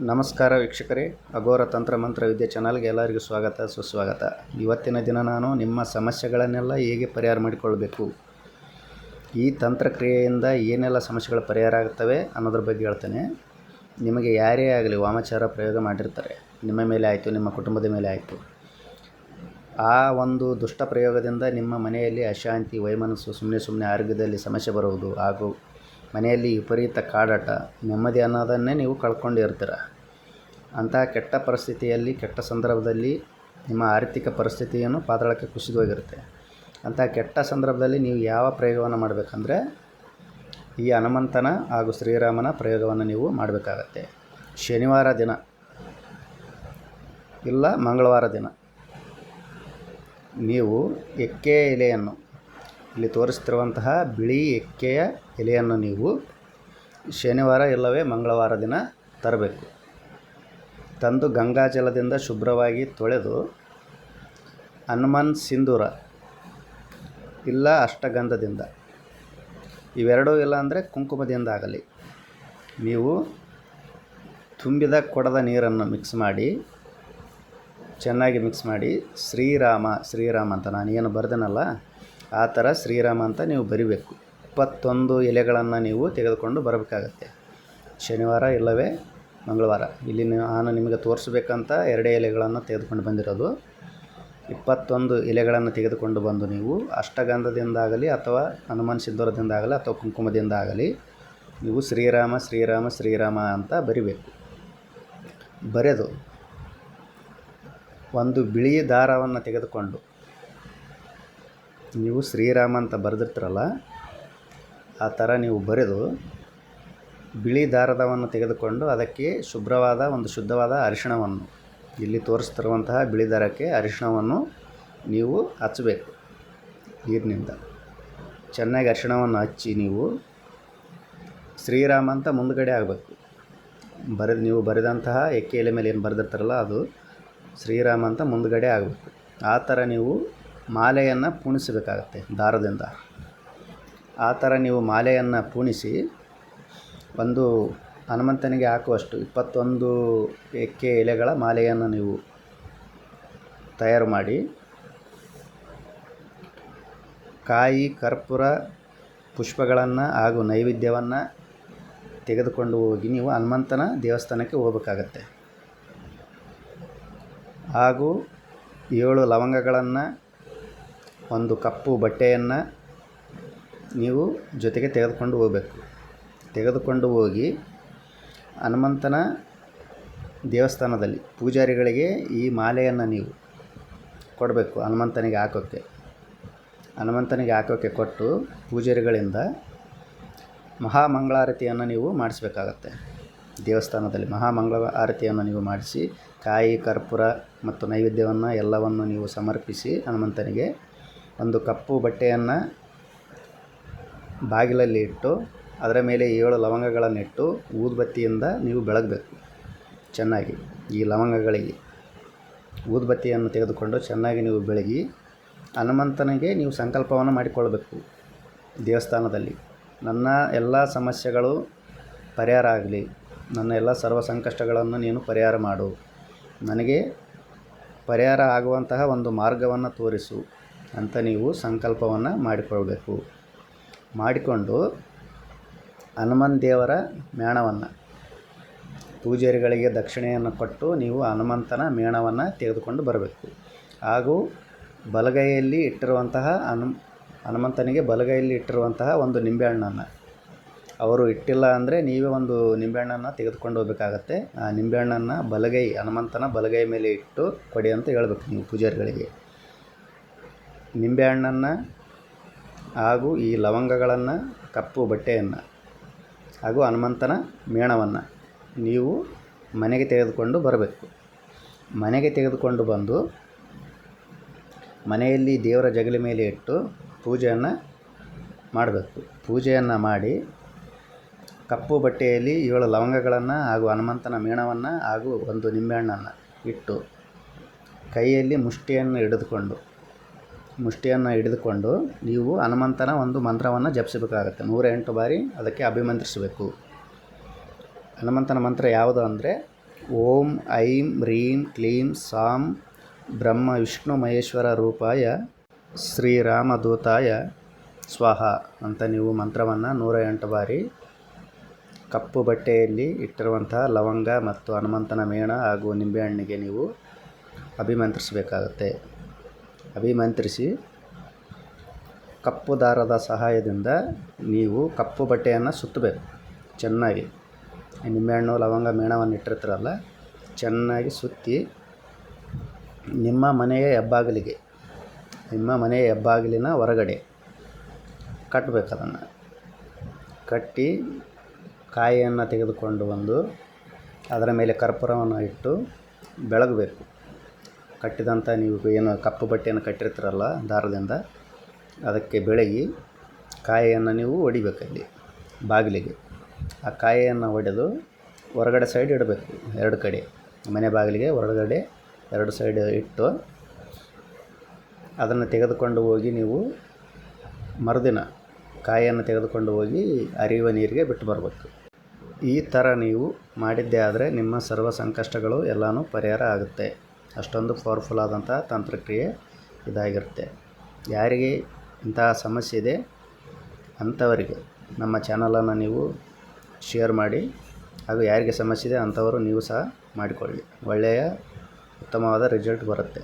ನಮಸ್ಕಾರ ವೀಕ್ಷಕರೇ. ಅಘೋರ ತಂತ್ರ ಮಂತ್ರ ವಿದ್ಯೆ ಚಾನಲ್ಗೆ ಎಲ್ಲರಿಗೂ ಸ್ವಾಗತ, ಸುಸ್ವಾಗತ. ಇವತ್ತಿನ ದಿನ ನಾನು ನಿಮ್ಮ ಸಮಸ್ಯೆಗಳನ್ನೆಲ್ಲ ಹೇಗೆ ಪರಿಹಾರ ಮಾಡಿಕೊಳ್ಬೇಕು? ಈ ತಂತ್ರಕ್ರಿಯೆಯಿಂದ ಏನೆಲ್ಲ ಸಮಸ್ಯೆಗಳು ಪರಿಹಾರ ಆಗುತ್ತವೆ ಅನ್ನೋದ್ರ ಬಗ್ಗೆ ಹೇಳ್ತೇನೆ. ನಿಮಗೆ ಯಾರೇ ಆಗಲಿ ವಾಮಾಚಾರ ಪ್ರಯೋಗ ಮಾಡಿರ್ತಾರೆ. ನಿಮ್ಮ ಮೇಲೆ ಆಯಿತು, ನಿಮ್ಮ ಕುಟುಂಬದ ಮೇಲೆ ಆಯಿತು. ಆ ಒಂದು ದುಷ್ಟ ಪ್ರಯೋಗದಿಂದ ನಿಮ್ಮ ಮನೆಯಲ್ಲಿ ಅಶಾಂತಿ, ವೈಮನಸ್ಸು ಸುಮ್ಮನೆ ಸುಮ್ಮನೆ ಆರೋಗ್ಯದಲ್ಲಿ ಸಮಸ್ಯೆ ಬರುವುದು ಹಾಗೂ ಮನೆಯಲ್ಲಿ ವಿಪರೀತ ಕಾಡಾಟ, ನೆಮ್ಮದಿ ಅನ್ನೋದನ್ನೇ ನೀವು ಕಳ್ಕೊಂಡಿರ್ತೀರ. ಅಂತಹ ಕೆಟ್ಟ ಪರಿಸ್ಥಿತಿಯಲ್ಲಿ, ಕೆಟ್ಟ ಸಂದರ್ಭದಲ್ಲಿ ನಿಮ್ಮ ಆರ್ಥಿಕ ಪರಿಸ್ಥಿತಿಯನ್ನು ಪಾತಾಳಕ್ಕೆ ಕುಸಿದೋಗಿರುತ್ತೆ ಅಂತಹ ಕೆಟ್ಟ ಸಂದರ್ಭದಲ್ಲಿ ನೀವು ಯಾವ ಪ್ರಯೋಗವನ್ನು ಮಾಡಬೇಕಂದ್ರೆ, ಈ ಹನುಮಂತನ ಹಾಗೂ ಶ್ರೀರಾಮನ ಪ್ರಯೋಗವನ್ನು ನೀವು ಮಾಡಬೇಕಾಗತ್ತೆ. ಶನಿವಾರ ದಿನ, ಇಲ್ಲ ಮಂಗಳವಾರ ದಿನ, ನೀವು ಎಕ್ಕೆ ಎಲೆಯನ್ನು ಇಲ್ಲಿ ತೋರಿಸ್ತಿರುವಂತಹ ಬಿಳಿ ಎಕ್ಕೆಯ ಎಲೆಯನ್ನು ನೀವು ಶನಿವಾರ ಇಲ್ಲವೇ ಮಂಗಳವಾರ ದಿನ ತರಬೇಕು. ತಂದು ಗಂಗಾಜಲದಿಂದ ಶುಭ್ರವಾಗಿ ತೊಳೆದು ಹನುಮನ್ ಸಿಂಧೂರ ಇಲ್ಲ ಅಷ್ಟಗಂಧದಿಂದ, ಇವೆರಡೂ ಇಲ್ಲ ಅಂದರೆ ಕುಂಕುಮದಿಂದ ಆಗಲಿ, ನೀವು ತುಂಬಿದ ಕೊಡದ ನೀರನ್ನು ಮಿಕ್ಸ್ ಮಾಡಿ, ಚೆನ್ನಾಗಿ ಮಿಕ್ಸ್ ಮಾಡಿ ಶ್ರೀರಾಮ ಶ್ರೀರಾಮ ಅಂತ ನಾನು ಏನು ಬರೆದನಲ್ಲ ಆ ಥರ ಶ್ರೀರಾಮ ಅಂತ ನೀವು ಬರಿಬೇಕು. ಇಪ್ಪತ್ತೊಂದು ಎಲೆಗಳನ್ನು ನೀವು ತೆಗೆದುಕೊಂಡು ಬರಬೇಕಾಗತ್ತೆ. ಶನಿವಾರ ಇಲ್ಲವೇ ಮಂಗಳವಾರ. ಇಲ್ಲಿ ನಾನು ನಿಮಗೆ ತೋರಿಸ್ಬೇಕಂತ ಎರಡೇ ಎಲೆಗಳನ್ನು ತೆಗೆದುಕೊಂಡು ಬಂದಿರೋದು. ಇಪ್ಪತ್ತೊಂದು ಎಲೆಗಳನ್ನು ತೆಗೆದುಕೊಂಡು ಬಂದು ನೀವು ಅಷ್ಟಗಂಧದಿಂದಾಗಲಿ ಅಥವಾ ಹನುಮಾನ್ ಸಿಂಧೂರದಿಂದಾಗಲಿ ಅಥವಾ ಕುಂಕುಮದಿಂದ ಆಗಲಿ ನೀವು ಶ್ರೀರಾಮ ಶ್ರೀರಾಮ ಶ್ರೀರಾಮ ಅಂತ ಬರಿಬೇಕು. ಬರೆದು ಒಂದು ಬಿಳಿ ದಾರವನ್ನು ತೆಗೆದುಕೊಂಡು ನೀವು ಶ್ರೀರಾಮ ಅಂತ ಬರೆದಿರ್ತೀರಲ್ಲ, ಆ ಥರ ನೀವು ಬರೆದು ಬಿಳಿ ದಾರದವನ್ನು ತೆಗೆದುಕೊಂಡು ಅದಕ್ಕೆ ಶುಭ್ರವಾದ ಒಂದು ಶುದ್ಧವಾದ ಅರಿಶಿಣವನ್ನು, ಇಲ್ಲಿ ತೋರಿಸ್ತಿರುವಂತಹ ಬಿಳಿ ದಾರಕ್ಕೆ ಅರಿಶಿಣವನ್ನು ನೀವು ಹಚ್ಚಬೇಕು ನೀರಿನಿಂದ. ಚೆನ್ನಾಗಿ ಅರಿಶಿಣವನ್ನು ಹಚ್ಚಿ ನೀವು ಶ್ರೀರಾಮ ಅಂತ ಮುಂದುಗಡೆ ಆಗಬೇಕು ಬರೆದು ನೀವು ಬರೆದಂತಹ ಎಕ್ಕೆ ಎಲೆ ಮೇಲೆ ಏನು ಬರೆದಿರ್ತಾರಲ್ಲ, ಅದು ಶ್ರೀರಾಮ ಅಂತ ಮುಂದುಗಡೆ ಆಗಬೇಕು ಆ ಥರ ನೀವು ಮಾಲೆಯನ್ನು ಪೂಣಿಸಬೇಕಾಗತ್ತೆ ದಾರದಿಂದ. ಆ ಥರ ನೀವು ಮಾಲೆಯನ್ನು ಪೂಣಿಸಿ ಒಂದು ಹನುಮಂತನಿಗೆ ಹಾಕುವಷ್ಟು ಇಪ್ಪತ್ತೊಂದು ಎಕ್ಕೆ ಎಲೆಗಳ ಮಾಲೆಯನ್ನು ನೀವು ತಯಾರು ಮಾಡಿ, ಕಾಯಿ, ಕರ್ಪೂರ, ಪುಷ್ಪಗಳನ್ನು ಹಾಗೂ ನೈವೇದ್ಯವನ್ನು ತೆಗೆದುಕೊಂಡು ಹೋಗಿ ನೀವು ಹನುಮಂತನ ದೇವಸ್ಥಾನಕ್ಕೆ ಹೋಗಬೇಕಾಗತ್ತೆ. ಹಾಗೂ ಏಳು ಲವಂಗಗಳನ್ನು ಒಂದು ಕಪ್ಪು ಬಟ್ಟೆಯನ್ನು ನೀವು ಜೊತೆಗೆ ತೆಗೆದುಕೊಂಡು ಹೋಗಬೇಕು. ತೆಗೆದುಕೊಂಡು ಹೋಗಿ ಹನುಮಂತನ ದೇವಸ್ಥಾನದಲ್ಲಿ ಪೂಜಾರಿಗಳಿಗೆ ಈ ಮಾಲೆಯನ್ನು ನೀವು ಕೊಡಬೇಕು ಹನುಮಂತನಿಗೆ ಹಾಕೋಕ್ಕೆ. ಹನುಮಂತನಿಗೆ ಹಾಕೋಕ್ಕೆ ಕೊಟ್ಟು ಪೂಜಾರಿಗಳಿಂದ ಮಹಾಮಂಗಳಾರತಿಯನ್ನು ನೀವು ಮಾಡಿಸ್ಬೇಕಾಗತ್ತೆ. ದೇವಸ್ಥಾನದಲ್ಲಿ ಮಹಾಮಂಗಳ ಆರತಿಯನ್ನು ನೀವು ಮಾಡಿಸಿ ಕಾಯಿ, ಕರ್ಪೂರ ಮತ್ತು ನೈವೇದ್ಯವನ್ನು ಎಲ್ಲವನ್ನು ನೀವು ಸಮರ್ಪಿಸಿ ಹನುಮಂತನಿಗೆ ಒಂದು ಕಪ್ಪು ಬಟ್ಟೆಯನ್ನು ಬಾಗಿಲಲ್ಲಿ ಇಟ್ಟು, ಅದರ ಮೇಲೆ ಏಳು ಲವಂಗಗಳನ್ನಿಟ್ಟು ಊದುಬತ್ತಿಯಿಂದ ನೀವು ಬೆಳಗಬೇಕು ಚೆನ್ನಾಗಿ. ಈ ಲವಂಗಗಳಿಗೆ ಊದುಬತ್ತಿಯನ್ನು ತೆಗೆದುಕೊಂಡು ಚೆನ್ನಾಗಿ ನೀವು ಬೆಳಗಿ, ಹನುಮಂತನಿಗೆ ನೀವು ಸಂಕಲ್ಪವನ್ನು ಮಾಡಿಕೊಳ್ಬೇಕು ದೇವಸ್ಥಾನದಲ್ಲಿ. ನನ್ನ ಎಲ್ಲ ಸಮಸ್ಯೆಗಳು ಪರಿಹಾರ ಆಗಲಿ. ನನ್ನ ಎಲ್ಲ ಸರ್ವ ಸಂಕಷ್ಟಗಳನ್ನು ನೀನು ಪರಿಹಾರ ಮಾಡು. ನನಗೆ ಪರಿಹಾರ ಆಗುವಂತಹ ಒಂದು ಮಾರ್ಗವನ್ನು ತೋರಿಸು. ಅಂತ ನೀವು ಸಂಕಲ್ಪವನ್ನು ಮಾಡಿಕೊಳ್ಬೇಕು. ಮಾಡಿಕೊಂಡು ಹನುಮನ್ ದೇವರ ಮೇಣವನ್ನು, ಪೂಜಾರಿಗಳಿಗೆ ದಕ್ಷಿಣೆಯನ್ನು ಕೊಟ್ಟು ನೀವು ಹನುಮಂತನ ಮೇಣವನ್ನು ತೆಗೆದುಕೊಂಡು ಬರಬೇಕು. ಹಾಗೂ ಬಲಗೈಯಲ್ಲಿ ಇಟ್ಟಿರುವಂತಹ ಹನು, ಹನುಮಂತನಿಗೆ ಬಲಗೈಯಲ್ಲಿ ಇಟ್ಟಿರುವಂತಹ ಒಂದು ನಿಂಬೆಹಣ್ಣನ್ನು. ಅವರು ಇಟ್ಟಿಲ್ಲ ಅಂದರೆ ನೀವೇ ಒಂದು ನಿಂಬೆಹಣ್ಣನ್ನು ತೆಗೆದುಕೊಂಡು ಹೋಗಬೇಕಾಗತ್ತೆ. ಆ ನಿಂಬೆಹಣ್ಣನ್ನು ಬಲಗೈ, ಹನುಮಂತನ ಬಲಗೈ ಮೇಲೆ ಇಟ್ಟು ಕೊಡಿ ಅಂತ ಹೇಳ್ಬೇಕು ನೀವು ಪೂಜಾರಿಗಳಿಗೆ. ನಿಂಬೆಹಣ್ಣನ್ನು ಹಾಗೂ ಈ ಲವಂಗಗಳನ್ನು ಕಪ್ಪು ಬಟ್ಟೆಯನ್ನು ಹಾಗೂ ಹನುಮಂತನ ಮೇಣವನ್ನು ನೀವು ಮನೆಗೆ ತೆಗೆದುಕೊಂಡು ಬರಬೇಕು. ಮನೆಗೆ ತೆಗೆದುಕೊಂಡು ಬಂದು ಮನೆಯಲ್ಲಿ ದೇವರ ಜಗಲಿ ಮೇಲೆ ಇಟ್ಟು ಪೂಜೆಯನ್ನು ಮಾಡಬೇಕು. ಪೂಜೆಯನ್ನು ಮಾಡಿ ಕಪ್ಪು ಬಟ್ಟೆಯಲ್ಲಿ ಏಳು ಲವಂಗಗಳನ್ನು ಹಾಗೂ ಹನುಮಂತನ ಮೇಣವನ್ನು ಹಾಗೂ ಒಂದು ನಿಂಬೆಹಣ್ಣನ್ನು ಇಟ್ಟು ಕೈಯಲ್ಲಿ ಮುಷ್ಟಿಯನ್ನು ಹಿಡಿದುಕೊಂಡು ಮುಷ್ಟಿಯನ್ನು ಹಿಡಿದುಕೊಂಡು ನೀವು ಹನುಮಂತನ ಒಂದು ಮಂತ್ರವನ್ನು ಜಪಿಸಬೇಕಾಗತ್ತೆ. ನೂರ ಎಂಟು ಬಾರಿ ಅದಕ್ಕೆ ಅಭಿಮಂತ್ರಿಸಬೇಕು. ಹನುಮಂತನ ಮಂತ್ರ ಯಾವುದು ಅಂದರೆ, ಓಂ ಐಂ ರೀಂ ಕ್ಲೀಂ ಸಾಂ ಬ್ರಹ್ಮ ವಿಷ್ಣು ಮಹೇಶ್ವರ ರೂಪಾಯ ಶ್ರೀರಾಮದೂತಾಯ ಸ್ವಾಹ ಅಂತ ನೀವು ಮಂತ್ರವನ್ನು ನೂರ ಎಂಟು ಬಾರಿ ಕಪ್ಪು ಬಟ್ಟೆಯಲ್ಲಿ ಇಟ್ಟಿರುವಂತಹ ಲವಂಗ ಮತ್ತು ಹನುಮಂತನ ಮೇಣ ಹಾಗೂ ನಿಂಬೆಹಣ್ಣಿಗೆ ನೀವು ಅಭಿಮಂತ್ರಿಸಬೇಕಾಗತ್ತೆ. ಅಭಿಮಂತ್ರಿಸಿ ಕಪ್ಪು ದಾರದ ಸಹಾಯದಿಂದ ನೀವು ಕಪ್ಪು ಬಟ್ಟೆಯನ್ನು ಸುತ್ತಬೇಕು. ಚೆನ್ನಾಗಿ ನಿಂಬೆ ನಿಂಬೆಹಣ್ಣು ಲವಂಗ ಮೇಣವನ್ನು ಇಟ್ಟಿರ್ತೀರಲ್ಲ, ಚೆನ್ನಾಗಿ ಸುತ್ತಿ ನಿಮ್ಮ ಮನೆಯ ಹೆಬ್ಬಾಗಿಲಿಗೆ, ನಿಮ್ಮ ಮನೆಯ ಹೆಬ್ಬಾಗಿಲಿನ ಹೊರಗಡೆ ಕಟ್ಟಬೇಕು ಅದನ್ನು. ಕಟ್ಟಿ ಕಾಯಿಯನ್ನು ತೆಗೆದುಕೊಂಡು ಬಂದು ಅದರ ಮೇಲೆ ಕರ್ಪೂರವನ್ನು ಇಟ್ಟು ಬೆಳಗಬೇಕು. ಕಟ್ಟಿದಂಥ ನೀವು ಏನು ಕಪ್ಪು ಬಟ್ಟೆಯನ್ನು ಕಟ್ಟಿರ್ತೀರಲ್ಲ ದಾರದಿಂದ, ಅದಕ್ಕೆ ಬೆಳಗಿ ಕಾಯಿಯನ್ನು ನೀವು ಹೊಡಿಬೇಕಲ್ಲಿ ಬಾಗಿಲಿಗೆ. ಆ ಕಾಯಿಯನ್ನು ಹೊಡೆದು ಹೊರಗಡೆ ಸೈಡ್ ಇಡಬೇಕು, ಎರಡು ಕಡೆ. ಮನೆ ಬಾಗಿಲಿಗೆ ಹೊರಗಡೆ ಎರಡು ಸೈಡ್ ಇಟ್ಟು ಅದನ್ನು ತೆಗೆದುಕೊಂಡು ಹೋಗಿ ನೀವು ಮರುದಿನ ಕಾಯಿಯನ್ನು ತೆಗೆದುಕೊಂಡು ಹೋಗಿ ಅರಿಯುವ ನೀರಿಗೆ ಬಿಟ್ಟು ಬರಬೇಕು. ಈ ಥರ ನೀವು ಮಾಡಿದ್ದೇ ಆದರೆ ನಿಮ್ಮ ಸರ್ವ ಸಂಕಷ್ಟಗಳು ಎಲ್ಲನೂ ಪರಿಹಾರ ಆಗುತ್ತೆ. ಅಷ್ಟೊಂದು ಪವರ್ಫುಲ್ ಆದಂಥ ತಂತ್ರಕ್ರಿಯೆ ಇದಾಗಿರುತ್ತೆ. ಯಾರಿಗೆ ಇಂತಹ ಸಮಸ್ಯೆ ಇದೆ, ಅಂಥವರಿಗೆ ನಮ್ಮ ಚಾನಲನ್ನು ನೀವು ಶೇರ್ ಮಾಡಿ, ಹಾಗೂ ಯಾರಿಗೆ ಸಮಸ್ಯೆ ಇದೆ ಅಂಥವರು ನೀವು ಸಹ ಮಾಡಿಕೊಳ್ಳಿ. ಒಳ್ಳೆಯ, ಉತ್ತಮವಾದ ರಿಸಲ್ಟ್ ಬರುತ್ತೆ.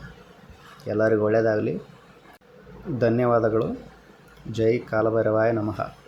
ಎಲ್ಲರಿಗೂ ಒಳ್ಳೆಯದಾಗಲಿ. ಧನ್ಯವಾದಗಳು. ಜೈ ಕಾಲಭೈರವಾಯ ನಮಃ.